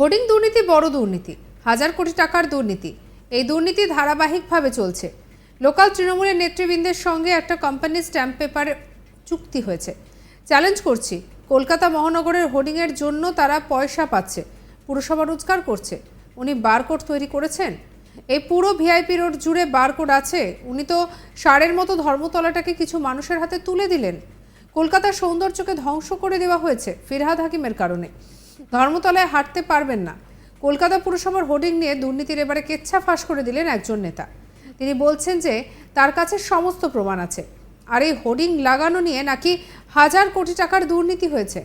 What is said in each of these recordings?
Hoarding দুর্নীতি বড় দুর্নীতি, হাজার কোটি টাকার দুর্নীতি। এই দুর্নীতি ধারাবাহিকভাবে চলছে। লোকাল তৃণমূলের নেতৃবৃন্দের সঙ্গে একটা কোম্পানির স্ট্যাম্প পেপারে চুক্তি হয়েছে। চ্যালেঞ্জ করছি, কলকাতা মহানগরের হোর্ডিংয়ের জন্য তারা পয়সা পাচ্ছে, পুরসভা রোজগার করছে। উনি বারকোড তৈরি করেছেন? এই পুরো ভিআইপি রোড জুড়ে বারকোড আছে? উনি তো সারের মতো ধর্মতলাটাকে কিছু মানুষের হাতে তুলে দিলেন। কলকাতার সৌন্দর্যকে ধ্বংস করে দেওয়া হয়েছে ফিরহাদ হাকিমের কারণে। ধর্মতলায় হাঁটতে পারবেন না। কলকাতা পুরসভার হোর্ডিং নিয়ে দুর্নীতির এবারে কেচ্ছা ফাঁস করে দিলেন একজন নেতা। তিনি বলছেন যে, তার কাছে সমস্ত প্রমাণ আছে। আর এই হোর্ডিং লাগানো নিয়ে নাকি হাজার কোটি টাকার দুর্নীতি হয়েছে।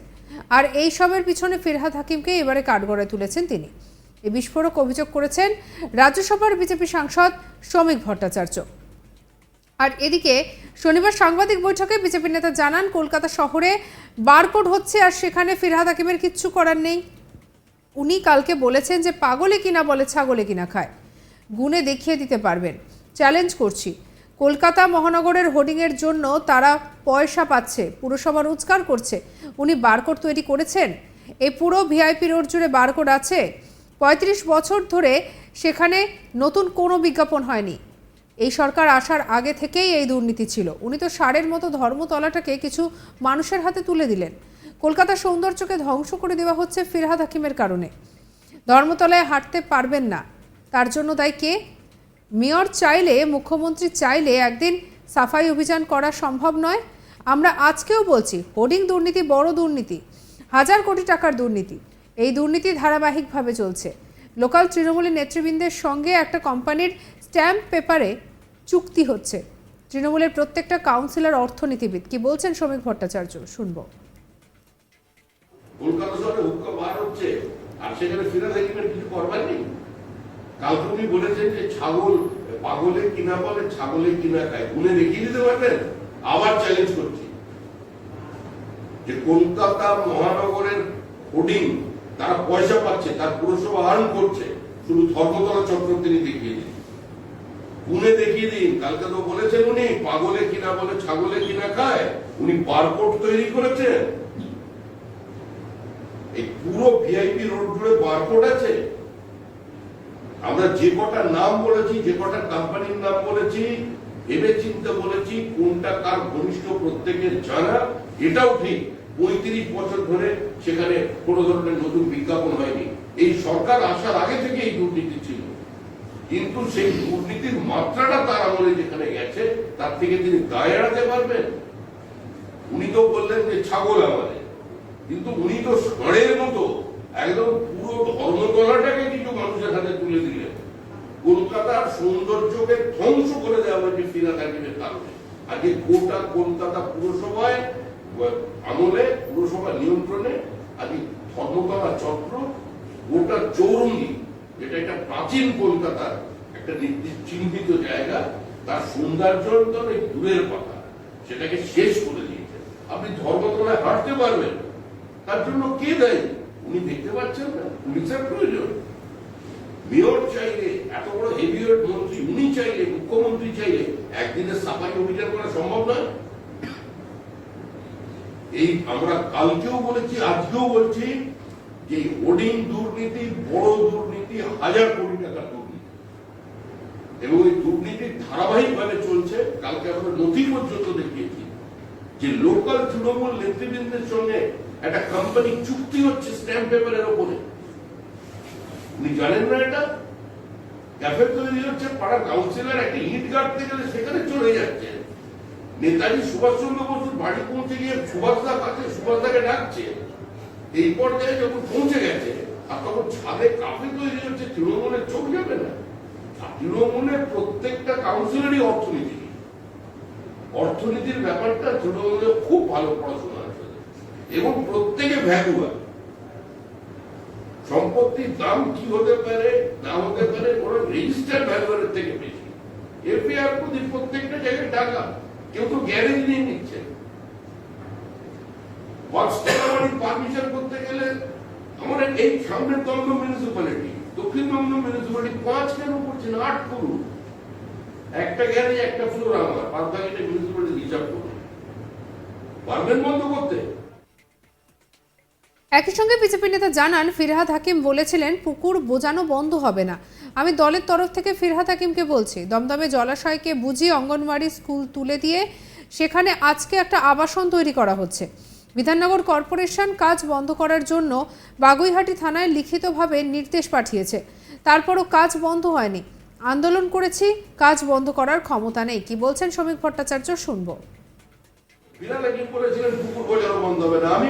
আর এই সবের পিছনে ফিরহাদ হাকিমকে এবারে কাঠগড়ায় তুলেছেন তিনি। এই বিস্ফোরক অভিযোগ করেছেন রাজ্যসভার বিজেপি সাংসদ শ্রমিক ভট্টাচার্য। আর এদিকে শনিবার সাংবাদিক বৈঠকে বিজেপি নেতা জানান, কলকাতা শহরে বারকোড হচ্ছে আর সেখানে ফিরহাদ হাকিমের কিচ্ছু করার নেই। উনি কালকে বলেছেন যে পাগলে কিনা বলে ছাগলে কিনা খায়। গুণে দেখিয়ে দিতে পারবেন। চ্যালেঞ্জ করছি। কলকাতা মহানগরের হোর্ডিংয়ের জন্য তারা পয়সা পাচ্ছে পুরসভা রোজগার করছে। উনি বারকোড তৈরি করেছেন? এই পুরো ভিআইপি রোড জুড়ে বারকোড আছে। পঁয়ত্রিশ বছর ধরে সেখানে নতুন কোনো বিজ্ঞাপন হয়নি। এই সরকার আসার আগে থেকেই এই দুর্নীতি ছিল। উনি তো সারের মতো ধর্মতলাটাকে কিছু মানুষের হাতে তুলে দিলেন। কলকাতার সৌন্দর্যকে ধ্বংস করে দেওয়া হচ্ছে ফিরহাদ হাকিমের কারণে। ধর্মতলায় হাঁটতে পারবেন না। তার জন্য দায়ী কে? মেয়র চাইলে, মুখ্যমন্ত্রী চাইলে একদিন সাফাই অভিযান করা সম্ভব নয়। আমরা আজকেও বলছি, হোর্ডিং দুর্নীতি বড় দুর্নীতি, হাজার কোটি টাকার দুর্নীতি। এই দুর্নীতি ধারাবাহিকভাবে চলছে। লোকাল তৃণমূলের নেতৃবৃন্দের সঙ্গে একটা কোম্পানির স্ট্যাম্প পেপারে চুক্তি হচ্ছে। তৃণমূলের প্রত্যেকটা কাউন্সিলর অর্থনীতিবিদ, কি বলছেন শ্রমিক ভট্টাচার্য? শুনব। কলকাতা কালকে উনি বলেছেন যে ছাগল, পাগলে কিনা বলে, ছাগলে কিনা খায়। দেখিয়ে দিতে পারবেন? আবার চ্যালেঞ্জ করছি। যে কলকাতা মহানগরের হোর্ডিং তারা পয়সা পাচ্ছে, তার পুরসভা আর্ন করছে। শুধু ধর্মতলা চক্র তিনি দেখিয়ে দিন গুনে দেখিয়ে দিন। কালকে তো বলেছেন উনি, পাগলে কিনা বলে ছাগলে কিনা খায়, উনি বারকোড তৈরি করেছেন। এই পুরো ভিআইপি রোড জুড়ে বারকোড আছে। আমরা যে কটা নাম বলেছি, যে কটা কোম্পানির নাম বলেছি ভেবে চিন্তে বলেছি, কোনটা কার ঘনিষ্ঠ প্রত্যেকের জানা, এটাও ঠিক। পঁয়ত্রিশ বছর ধরে সেখানে কোনো ধরনের নতুন বিজ্ঞাপন হয়নি। এই সরকার আসার আগে থেকে এই দুর্নীতি ছিল। কিন্তু সেই দুর্নীতির মাত্রাটা তার আমলে যেখানে গেছে, তার থেকে তিনি দায় এড়াতে পারবেন। উনি তো বললেন যে ছাগল আমাদের। কিন্তু উনি তো ষড়ের মতো একদম পুরো ধর্মতলাটাকে কিছু মানুষের হাতে তুলে দিলেন। কলকাতার সৌন্দর্যকে ধ্বংস করে দেওয়া হয়েছে ফিরা থাকিমের কারণে। আজকে গোটা কলকাতা পুরসভায়, আমলে, পুরসভা নিয়ন্ত্রণে, আজকে ধর্মতলা চক্র গোটা চৌরঙ্গি যেটা একটা প্রাচীন কলকাতার একটা চিহ্নিত জায়গা, তার সৌন্দর্য তো অনেক দূরের কথা। সেটাকে শেষ করে দিয়েছে। আপনি ধর্মতলায় হাঁটতে পারবেন। তার জন্য কে দেয়? উনি দেখতে পাচ্ছেন না। পুলিশের প্রয়োজন। মেয়র চাইলে, এত বড় হেভিওয়েট মন্ত্রী, উনি চাইলে, মুখ্যমন্ত্রী চাইলে একদিনে সাফাই অভিযান করা সম্ভব নয়। এই আমরা কালকেও বলেছি, আজকেও বলছি যে হোর্ডিং দুর্নীতি, বড় দুর্নীতি হাজার কোটি টাকার দুর্নীতি। এবং এই দুর্নীতি ধারাবাহিকভাবে চলছে, কালকে আমরা নথি পর্যন্ত দেখিয়েছি যে লোকাল তৃণমূল নেতৃবৃন্দের সঙ্গে একটা কোম্পানি চুক্তি হচ্ছে স্ট্যাম্প পেপারের ওপরে। উনি জানেন না এটা? ক্যাফে তৈরি হচ্ছে, পাড়া কাউন্সিলর একটা ইট গেলে সেখানে চলে যাচ্ছে। নেতাজি সুভাষচন্দ্র বসুর বাড়ি পৌঁছে গিয়ে সুভাষদা কাছে সুভাষদাকে ডাকছে। এই পর্যায়ে যখন পৌঁছে গেছে আর তখন ছাদে কাফে তৈরি হচ্ছে তৃণমূলের চোখ যাবে না। তৃণমূলের প্রত্যেকটা কাউন্সিলরই অর্থনীতি। অর্থনীতির ব্যাপারটা তৃণমূলে খুব ভালো পড়াশোনা আছে এবং প্রত্যেকে ভ্যালুয়া সম্পত্তির দাম কি হতে পারে, না হতে পারে, ওরা রেজিস্টার ভ্যালুয়ারের থেকে বেশি। এফআইআর প্রতি প্রত্যেকটা জায়গায় টাকা। কেউ তো গ্যারেজ নিয়ে নিচ্ছে পারমিশন করতে গেলে আমাদের এই সামনে দমদম মিউনিসিপ্যালিটি দক্ষিণ দমদম মিউনিসিপ্যালিটি পাঁচ কেন করছে না, আট করুন। একটা গ্যারেজ একটা ফ্লোর আমার পাঁচ বাকিটা মিউনিসিপ্যালিটি হিসাব করুন। পারবেন বন্ধ করতে? একই সঙ্গে বিজেপি নেতা জানান, ফিরহাদ হাকিম বলেছিলেন, পুকুর বোজানো বন্ধ হবে না। আমি দলের তরফ থেকে ফিরহাদ হাকিমকে বলছি, দমদমে জলাশয়কে বুঝিয়ে অঙ্গনওয়াড়ি স্কুল তুলে দিয়ে সেখানে আজকে একটা আবাসন তৈরি করা হচ্ছে। বিধাননগর কর্পোরেশন কাজ বন্ধ করার জন্য বাগুইহাটি থানায় লিখিতভাবে নির্দেশ পাঠিয়েছে। তারপরও কাজ বন্ধ হয়নি। আন্দোলন করেছি, কাজ বন্ধ করার ক্ষমতা নেই। কি বলছেন শ্রমিক ভট্টাচার্য, শুনব। বোঝানো বন্ধ হবে না। আমি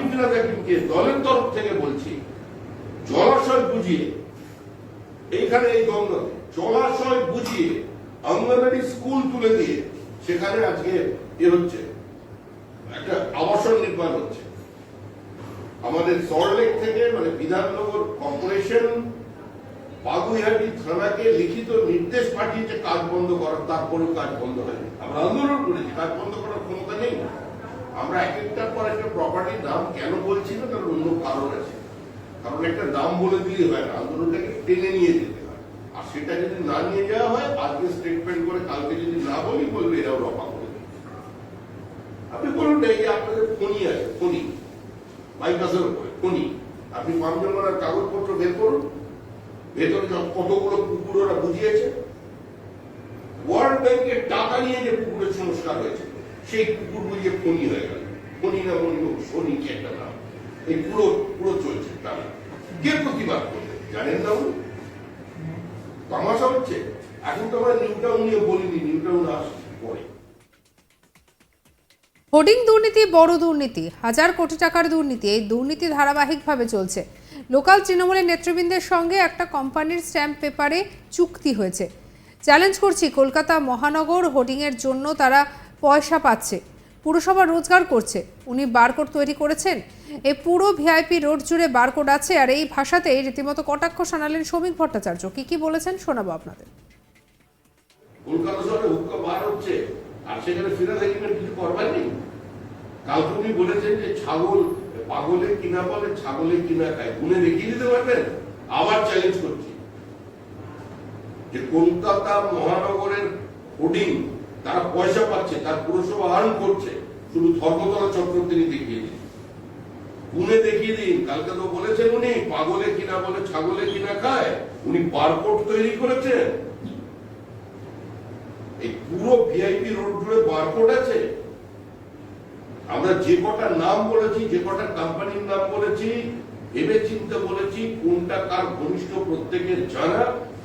দলের তরফ থেকে বলছি জলাশয় বুঝিয়ে, এইখানে এই গঙ্গা জলাশয় বুঝিয়ে স্কুল তুলে দিয়ে, সেখানে আজকে এ হচ্ছে। একটা আবাসন নির্মাণ হচ্ছে। আমাদের সল্টলেক থেকে মানে বিধাননগর কর্পোরেশন বাগুইহাটি থানাকে লিখিত নির্দেশ পাঠিয়েছে, কাজ বন্ধ করার, তারপরেও কাজ বন্ধ হয়নি। আমরা আন্দোলন করেছি, কাজ বন্ধ করার ক্ষমতা নেই। আমরা এক একটার পর একটা প্রপার্টির দাম কেন বলছি না, তার অন্য কারণ আছে। কারণ একটা দাম বলে দিলে হয় না, আন্দোলনটাকে টেনে নিয়ে যেতে হয়। আর সেটা যদি না নিয়ে যাওয়া হয়, আজকে স্টেটমেন্ট করে কালকে যদি না বলি, বলবে এরাও রফা। না এই আপনাদের ফোনই আছে? ফোনই বাইপাসের উপরে ফোনই আপনি ফার্ম কাগজপত্র বের করুন। ভেতরে কতগুলো পুকুর ওরা বুঝিয়েছে। ওয়ার্ল্ড ব্যাংকের টাকা নিয়ে যে পুকুরের সংস্কার হয়েছে, সেই পুকুর বুঝিয়ে ফনি হয়ে গেল। ফনি না হোক শনি কি একটা নাম। এই পুরো পুরো চলছে তারা। কে প্রতিবাদ করবে, জানেন না উনি? তামাশা হচ্ছে। এখন তো আমরা নিউ টাউন নিয়ে বলিনি নিউ টাউন আসছে পরে। হোর্ডিং দুর্নীতি বড় দুর্নীতি। হাজার কোটি টাকার দুর্নীতি, এই দুর্নীতি ধারাবাহিকভাবে চলছে। লোকাল তৃণমূলের নেতৃবৃন্দের সঙ্গে একটা কোম্পানির স্ট্যাম্প পেপারে চুক্তি হয়েছে। চ্যালেঞ্জ করছি, কলকাতা মহানগর হোর্ডিংয়ের জন্য তারা পয়সা পাচ্ছে। পুরসভা রোজগার করছে। উনি বারকোড তৈরি করেছেন। এই পুরো ভিআইপি রোড জুড়ে বারকোড আছে, আর এই ভাষাতেই রীতিমতো কটাক্ষ শোনালেন শ্রমিক ভট্টাচার্য। কি কি বলেছেন শোনাবো আপনাদের। কলকাতা শহরে বার হচ্ছে। আর সেখানে ফিরে হাকিমের কিছু করবার নেই। কালকে উনি বলেছেন যে ছাগল, পাগলে কিনা বলে, ছাগলে কিনা খায়। গুনে দেখিয়ে দিতে পারবেন? আবার চ্যালেঞ্জ করছি। যে কলকাতা মহানগরের হোর্ডিং তারা পয়সা পাচ্ছে, তার পুরসভা আর্ন করছে। শুধু ধর্মতলা চক্র তিনি দেখিয়ে দিন। গুনে দেখিয়ে দিন। কালকে তো বলেছেন উনি, পাগলে কিনা বলে, ছাগলে কিনা খায়। উনি বারকোড তৈরি করেছেন। পুরো ভিআইপি রোড জুড়ে বারকোড আছে। আমরা যে কটা নাম বলেছি, যে কটা কোম্পানির নাম বলেছি ভেবে চিন্তে বলেছি, কোনটা কার ঘনিষ্ঠ প্রত্যেকের জানা,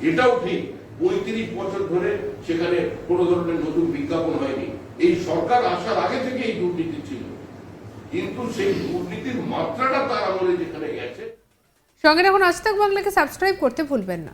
এটাও ঠিক। পঁয়ত্রিশ বছর ধরে সেখানে কোনো ধরনের নতুন বিজ্ঞাপন হয়নি। এই সরকার আসার আগে থেকে এই দুর্নীতি ছিল। কিন্তু সেই দুর্নীতির মাত্রাটা তার আমলে যেখানে গেছে, সঙ্গে রাখুন আজ বাংলাকে সাবস্ক্রাইব করতে ভুলবেন না।